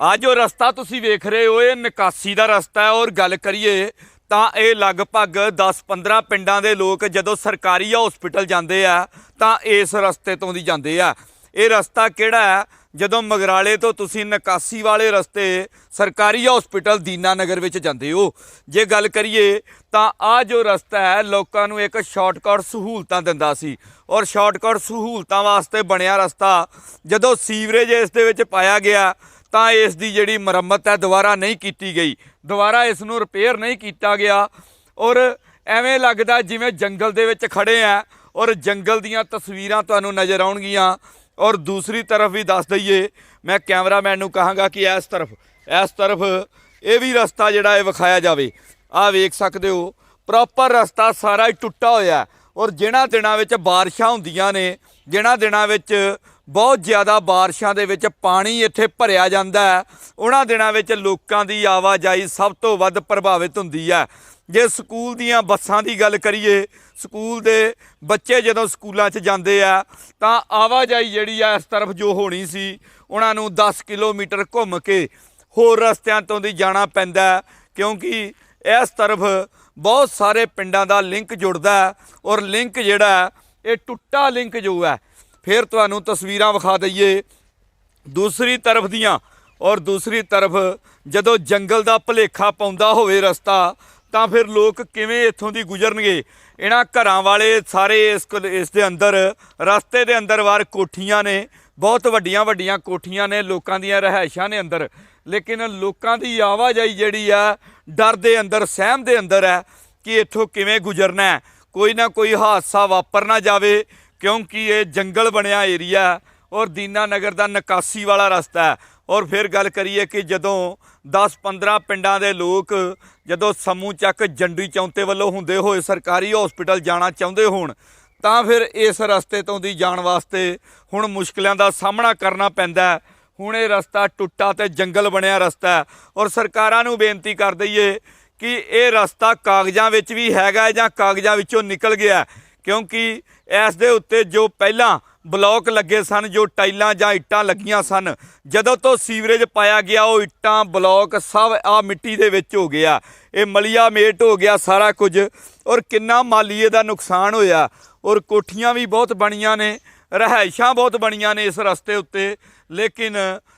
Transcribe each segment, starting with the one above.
ਆ ਜੋ ਰਸਤਾ ਤੁਸੀਂ ਵੇਖ ਰਹੇ ਹੋ, ਇਹ ਨਿਕਾਸੀ ਦਾ ਰਸਤਾ ਹੈ। ਔਰ ਗੱਲ ਕਰੀਏ ਤਾਂ ਇਹ ਲਗਭਗ 10-15 ਪਿੰਡਾਂ ਦੇ ਲੋਕ ਜਦੋਂ ਸਰਕਾਰੀ ਹਸਪੀਟਲ ਜਾਂਦੇ ਆ, ਤਾਂ ਇਸ ਰਸਤੇ ਤੋਂ ਦੀ ਜਾਂਦੇ ਆ। ਇਹ ਰਸਤਾ ਕਿਹੜਾ ਹੈ? ਜਦੋਂ ਮਗਰਾਲੇ ਤੋਂ ਤੁਸੀਂ ਨਿਕਾਸੀ ਵਾਲੇ ਰਸਤੇ ਸਰਕਾਰੀ ਹਸਪੀਟਲ ਦੀਨਾਨਗਰ ਵਿੱਚ ਜਾਂਦੇ ਹੋ। ਜੇ ਗੱਲ ਕਰੀਏ ਤਾਂ ਆ ਜੋ ਰਸਤਾ ਹੈ, ਲੋਕਾਂ ਨੂੰ ਇੱਕ ਸ਼ਾਰਟਕਟ ਸਹੂਲਤਾਂ ਦਿੰਦਾ ਸੀ। ਔਰ ਸ਼ਾਰਟਕਟ ਸਹੂਲਤਾਂ ਵਾਸਤੇ ਬਣਿਆ ਰਸਤਾ ਜਦੋਂ ਸੀਵਰੇਜ ਇਸ ਦੇ ਵਿੱਚ ਪਾਇਆ ਗਿਆ ਤਾਂ ਇਸ ਦੀ ਜਿਹੜੀ ਮੁਰੰਮਤ ਹੈ ਦੁਬਾਰਾ ਨਹੀਂ ਕੀਤੀ ਗਈ। ਦੁਬਾਰਾ ਇਸ ਨੂੰ ਰਿਪੇਅਰ ਨਹੀਂ ਕੀਤਾ ਗਿਆ। ਔਰ ਐਵੇਂ ਲੱਗਦਾ ਜਿਵੇਂ ਜੰਗਲ ਦੇ ਵਿੱਚ ਖੜੇ ਆ ਔਰ ਜੰਗਲ ਦੀਆਂ ਤਸਵੀਰਾਂ ਤੁਹਾਨੂੰ ਨਜ਼ਰ ਆਉਣਗੀਆਂ। ਔਰ ਦੂਸਰੀ ਤਰਫ ਵੀ ਦੱਸ ਦਈਏ, ਮੈਂ ਕੈਮਰਾਮੈਨ ਨੂੰ ਕਹਾਂਗਾ ਕਿ ਇਸ ਤਰਫ ਇਸ ਤਰਫ ਇਹ ਵੀ ਰਸਤਾ ਜਿਹੜਾ ਇਹ ਵਿਖਾਇਆ ਜਾਵੇ। ਆਹ ਵੇਖ ਸਕਦੇ ਹੋ ਪ੍ਰੋਪਰ ਰਸਤਾ ਸਾਰਾ ਹੀ ਟੁੱਟਾ ਹੋਇਆ। ਔਰ ਜਿਹਨਾਂ ਦਿਨਾਂ ਵਿੱਚ ਬਾਰਿਸ਼ਾਂ ਹੁੰਦੀਆਂ ਨੇ ਜਿਹਨਾਂ ਦਿਨਾਂ ਵਿੱਚ ਬਹੁਤ ਜ਼ਿਆਦਾ ਬਾਰਿਸ਼ਾਂ ਦੇ ਵਿੱਚ ਪਾਣੀ ਇੱਥੇ ਭਰਿਆ ਜਾਂਦਾ ਹੈ। ਉਹਨਾਂ ਦਿਨਾਂ ਵਿੱਚ ਲੋਕਾਂ ਦੀ ਆਵਾਜਾਈ ਸਭ ਤੋਂ ਵੱਧ ਪ੍ਰਭਾਵਿਤ ਹੁੰਦੀ ਹੈ। ਜੇ ਸਕੂਲ ਦੀਆਂ ਬੱਸਾਂ ਦੀ ਗੱਲ ਕਰੀਏ, ਸਕੂਲ ਦੇ ਬੱਚੇ ਜਦੋਂ ਸਕੂਲਾਂ 'ਚ ਜਾਂਦੇ ਆ, ਤਾਂ ਆਵਾਜਾਈ ਜਿਹੜੀ ਆ ਇਸ ਤਰਫ ਜੋ ਹੋਣੀ ਸੀ, ਉਹਨਾਂ ਨੂੰ 10 ਕਿਲੋਮੀਟਰ ਘੁੰਮ ਕੇ ਹੋਰ ਰਸਤਿਆਂ ਤੋਂ ਦੀ ਜਾਣਾ ਪੈਂਦਾ ਕਿਉਂਕਿ ਇਸ ਤਰਫ ਬਹੁਤ ਸਾਰੇ ਪਿੰਡਾਂ ਦਾ ਲਿੰਕ ਜੁੜਦਾ ਔਰ ਲਿੰਕ ਜਿਹੜਾ ਇਹ ਟੁੱਟਾ ਲਿੰਕ ਜੋ ਹੈ ਫਿਰ ਤੁਹਾਨੂੰ ਤਸਵੀਰਾਂ ਵਿਖਾ ਦਈਏ। ਦੂਸਰੀ ਤਰਫ ਦੀਆਂ ਔਰ ਦੂਸਰੀ ਤਰਫ ਜਦੋਂ ਜੰਗਲ ਦਾ ਭਲੇਖਾ ਪਾਉਂਦਾ ਹੋਵੇ ਰਸਤਾ, ਤਾਂ ਫਿਰ ਲੋਕ ਕਿਵੇਂ ਇੱਥੋਂ ਦੀ ਗੁਜ਼ਰਨਗੇ? ਇਹਨਾਂ ਘਰਾਂ ਵਾਲੇ ਸਾਰੇ ਇਸ ਇਸ ਦੇ ਅੰਦਰ, ਰਸਤੇ ਦੇ ਅੰਦਰ ਵਾਰ ਕੋਠੀਆਂ ਨੇ, ਬਹੁਤ ਵੱਡੀਆਂ ਵੱਡੀਆਂ ਕੋਠੀਆਂ ਨੇ, ਲੋਕਾਂ ਦੀਆਂ ਰਹਿائشਾਂ ਨੇ ਅੰਦਰ। ਲੇਕਿਨ ਲੋਕਾਂ ਦੀ ਆਵਾਜਾਈ ਜਿਹੜੀ ਆ, ਡਰ ਦੇ ਅੰਦਰ, ਸਹਿਮ ਦੇ ਅੰਦਰ ਹੈ ਕਿ ਇੱਥੋਂ ਕਿਵੇਂ ਗੁਜ਼ਰਨਾ ਕੋਈ ਨਾ ਕੋਈ ਹਾਦਸਾ ਵਾਪਰ ਨਾ ਜਾਵੇ ਕਿਉਂਕਿ ਇਹ ਜੰਗਲ ਬਣਿਆ ਏਰੀਆ ਔਰ ਦੀਨਾ ਨਗਰ ਦਾ ਨਿਕਾਸੀ ਵਾਲਾ ਰਸਤਾ ਹੈ। ਔਰ ਫਿਰ ਗੱਲ ਕਰੀਏ ਕਿ ਜਦੋਂ 10-15 ਪਿੰਡਾਂ ਦੇ ਲੋਕ ਜਦੋਂ ਸਮੂਹ ਚੱਕ ਜੰਡੀ ਚੌਂਤੇ ਵੱਲੋਂ ਹੁੰਦੇ ਹੋਏ ਸਰਕਾਰੀ ਹਸਪੀਟਲ ਜਾਣਾ ਚਾਹੁੰਦੇ ਹੋਣ, ਤਾਂ ਫਿਰ ਇਸ ਰਸਤੇ ਤੋਂ ਦੀ ਜਾਣ ਵਾਸਤੇ ਹੁਣ ਮੁਸ਼ਕਲਾਂ ਦਾ ਸਾਹਮਣਾ ਕਰਨਾ ਪੈਂਦਾ ਹੈ। ਹੁਣ ਇਹ ਰਸਤਾ ਟੁੱਟਾ ਤੇ ਜੰਗਲ ਬਣਿਆ ਰਸਤਾ ਔਰ ਸਰਕਾਰਾਂ ਨੂੰ ਬੇਨਤੀ ਕਰ ਦਈਏ ਕਿ ਇਹ ਰਸਤਾ ਕਾਗਜ਼ਾਂ ਵਿੱਚ ਵੀ ਹੈਗਾ ਜਾਂ ਕਾਗਜ਼ਾਂ ਵਿੱਚੋਂ ਨਿਕਲ ਗਿਆ ਕਿਉਂਕਿ ਇਸ ਦੇ ਉੱਤੇ ਜੋ ਪਹਿਲਾਂ ਬਲੌਕ ਲੱਗੇ ਸਨ, ਜੋ ਟਾਈਲਾਂ ਜਾਂ ਇੱਟਾਂ ਲੱਗੀਆਂ ਸਨ, ਜਦੋਂ ਤੋਂ ਸੀਵਰੇਜ ਪਾਇਆ ਗਿਆ, ਉਹ ਇੱਟਾਂ, ਬਲੌਕ ਸਭ ਆ ਮਿੱਟੀ ਦੇ ਵਿੱਚ ਹੋ ਗਿਆ। ਇਹ ਮਲੀਆ ਮੇਟ ਹੋ ਗਿਆ ਸਾਰਾ ਕੁਝ। ਔਰ ਕਿੰਨਾ ਮਾਲੀਏ ਦਾ ਨੁਕਸਾਨ ਹੋਇਆ। ਔਰ ਕੋਠੀਆਂ ਵੀ ਬਹੁਤ ਬਣੀਆਂ ਨੇ ਰਹਿائشਾਂ ਬਹੁਤ ਬਣੀਆਂ ਨੇ ਇਸ ਰਸਤੇ ਉੱਤੇ। ਲੇਕਿਨ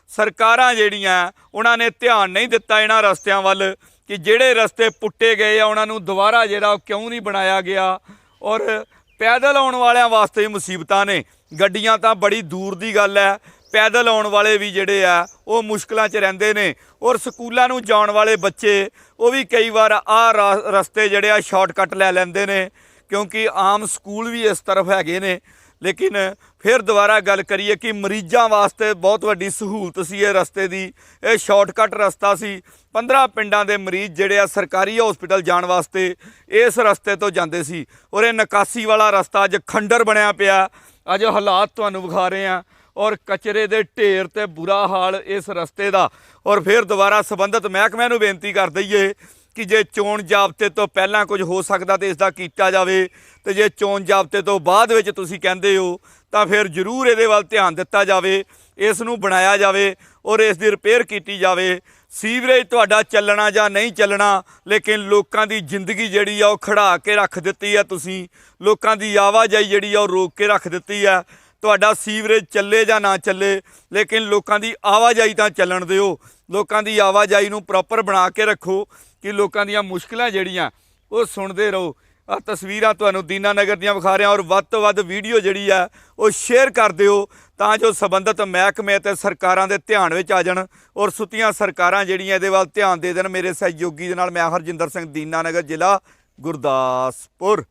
ਸਰਕਾਰਾਂ ਜਿਹੜੀਆਂ, ਉਹਨਾਂ ਨੇ ਧਿਆਨ ਨਹੀਂ ਦਿੱਤਾ ਇਹਨਾਂ ਰਸਤਿਆਂ ਵੱਲ ਕਿ ਜਿਹੜੇ ਰਸਤੇ ਪੁੱਟੇ ਗਏ ਆ, ਉਹਨਾਂ ਨੂੰ ਦੁਬਾਰਾ ਜਿਹੜਾ ਕਿਉਂ ਨਹੀਂ ਬਣਾਇਆ ਗਿਆ। ਔਰ ਪੈਦਲ ਆਉਣ ਵਾਲਿਆਂ ਵਾਸਤੇ ਮੁਸੀਬਤਾਂ ਨੇ। ਗੱਡੀਆਂ ਤਾਂ ਬੜੀ ਦੂਰ ਦੀ ਗੱਲ ਹੈ। ਪੈਦਲ ਆਉਣ ਵਾਲੇ ਵੀ ਜਿਹੜੇ ਆ, ਉਹ ਮੁਸ਼ਕਲਾਂ 'ਚ ਰਹਿੰਦੇ ਨੇ। ਔਰ ਸਕੂਲਾਂ ਨੂੰ ਜਾਣ ਵਾਲੇ ਬੱਚੇ, ਉਹ ਵੀ ਕਈ ਵਾਰ ਆਹ ਰਾ- ਰਸਤੇ ਜਿਹੜੇ ਆ, ਸ਼ਾਰਟਕਟ ਲੈ ਲੈਂਦੇ ਨੇ। ਕਿਉਂਕਿ ਆਮ ਸਕੂਲ ਵੀ ਇਸ ਤਰਫ ਹੈਗੇ ਨੇ। ਲੇਕਿਨ ਫਿਰ ਦੁਬਾਰਾ ਗੱਲ ਕਰੀਏ ਕਿ ਮਰੀਜ਼ਾਂ ਵਾਸਤੇ ਬਹੁਤ ਵੱਡੀ ਸਹੂਲਤ ਸੀ ਇਹ ਰਸਤੇ ਦੀ। ਇਹ ਸ਼ਾਰਟਕਟ ਰਸਤਾ ਸੀ। 15 ਪਿੰਡਾਂ ਦੇ ਮਰੀਜ਼ ਜਿਹੜੇ ਆ ਸਰਕਾਰੀ ਹਸਪੀਟਲ ਜਾਣ ਵਾਸਤੇ ਇਸ ਰਸਤੇ ਤੋਂ ਜਾਂਦੇ ਸੀ। ਔਰ ਇਹ ਨਿਕਾਸੀ ਵਾਲਾ ਰਸਤਾ ਅੱਜ ਖੰਡਰ ਬਣਿਆ ਪਿਆ। ਅੱਜ ਹਾਲਾਤ ਤੁਹਾਨੂੰ ਵਿਖਾ ਰਹੇ ਆ ਔਰ ਕਚਰੇ ਦੇ ਢੇਰ ਤੇ ਬੁਰਾ ਹਾਲ ਇਸ ਰਸਤੇ ਦਾ। ਔਰ ਫਿਰ ਦੁਬਾਰਾ ਸੰਬੰਧਿਤ ਮਹਿਕਮਿਆਂ ਨੂੰ ਬੇਨਤੀ ਕਰ ਦਈਏ ਕਿ ਜੇ ਚੋਣ ਜਾਬਤੇ ਤੋਂ ਪਹਿਲਾਂ ਕੁਝ ਹੋ ਸਕਦਾ ਤੇ ਇਸ ਦਾ ਕੀਤਾ ਜਾਵੇ, ਤੇ ਜੇ ਚੋਣ ਜਾਬਤੇ ਤੋਂ ਬਾਅਦ ਵਿੱਚ ਤੁਸੀਂ ਕਹਿੰਦੇ ਹੋ, ਤਾਂ ਫਿਰ ਜ਼ਰੂਰ ਇਹਦੇ ਵੱਲ ਧਿਆਨ ਦਿੱਤਾ ਜਾਵੇ, ਇਸ ਨੂੰ ਬਣਾਇਆ ਜਾਵੇ ਔਰ ਇਸ ਦੀ ਰਿਪੇਅਰ ਕੀਤੀ ਜਾਵੇ। ਸੀਵਰੇਜ ਤੁਹਾਡਾ ਚੱਲਣਾ ਜਾਂ ਨਹੀਂ ਚੱਲਣਾ, ਲੇਕਿਨ ਲੋਕਾਂ ਦੀ ਜ਼ਿੰਦਗੀ ਜਿਹੜੀ ਆ ਉਹ ਖੜਾ ਕੇ ਰੱਖ ਦਿੱਤੀ ਆ ਤੁਸੀਂ। ਲੋਕਾਂ ਦੀ ਆਵਾਜਾਈ ਜਿਹੜੀ ਆ ਉਹ ਰੋਕ ਕੇ ਰੱਖ ਦਿੱਤੀ ਆ। ਤੁਹਾਡਾ ਸੀਵਰੇਜ ਚੱਲੇ ਜਾਂ ਨਾ ਚੱਲੇ, ਲੇਕਿਨ ਲੋਕਾਂ ਦੀ ਆਵਾਜਾਈ ਤਾਂ ਚੱਲਣ ਦਿਓ। ਲੋਕਾਂ ਦੀ ਆਵਾਜਾਈ ਨੂੰ ਪ੍ਰੋਪਰ ਬਣਾ ਕੇ ਰੱਖੋ ਕਿ ਲੋਕਾਂ ਦੀਆਂ ਮੁਸ਼ਕਲਾਂ ਜਿਹੜੀਆਂ, ਉਹ ਸੁਣਦੇ ਰਹੋ। ਆ ਤਸਵੀਰਾਂ ਤੁਹਾਨੂੰ ਦੀਨਾ ਨਗਰ ਦੀਆਂ ਵਿਖਾ ਰਿਹਾ ਔਰ ਵੱਧ ਤੋਂ ਵੱਧ ਵੀਡੀਓ ਜਿਹੜੀ ਆ, ਉਹ ਸ਼ੇਅਰ ਕਰ ਦਿਓ ਤਾਂ ਜੋ ਸੰਬੰਧਿਤ ਮਹਿਕਮੇ ਤੇ ਸਰਕਾਰਾਂ ਦੇ ਧਿਆਨ ਵਿੱਚ ਆ ਜਾਣ ਔਰ ਸੁੱਤੀਆਂ ਸਰਕਾਰਾਂ ਜਿਹੜੀਆਂ ਇਹਦੇ ਵੱਲ ਧਿਆਨ ਦੇ ਦੇਣ। ਮੇਰੇ ਸਹਿਯੋਗੀ ਦੇ ਨਾਲ ਮੈਂ ਹਰਜਿੰਦਰ ਸਿੰਘ, ਦੀਨਾ ਨਗਰ ਜ਼ਿਲ੍ਹਾ ਗੁਰਦਾਸਪੁਰ।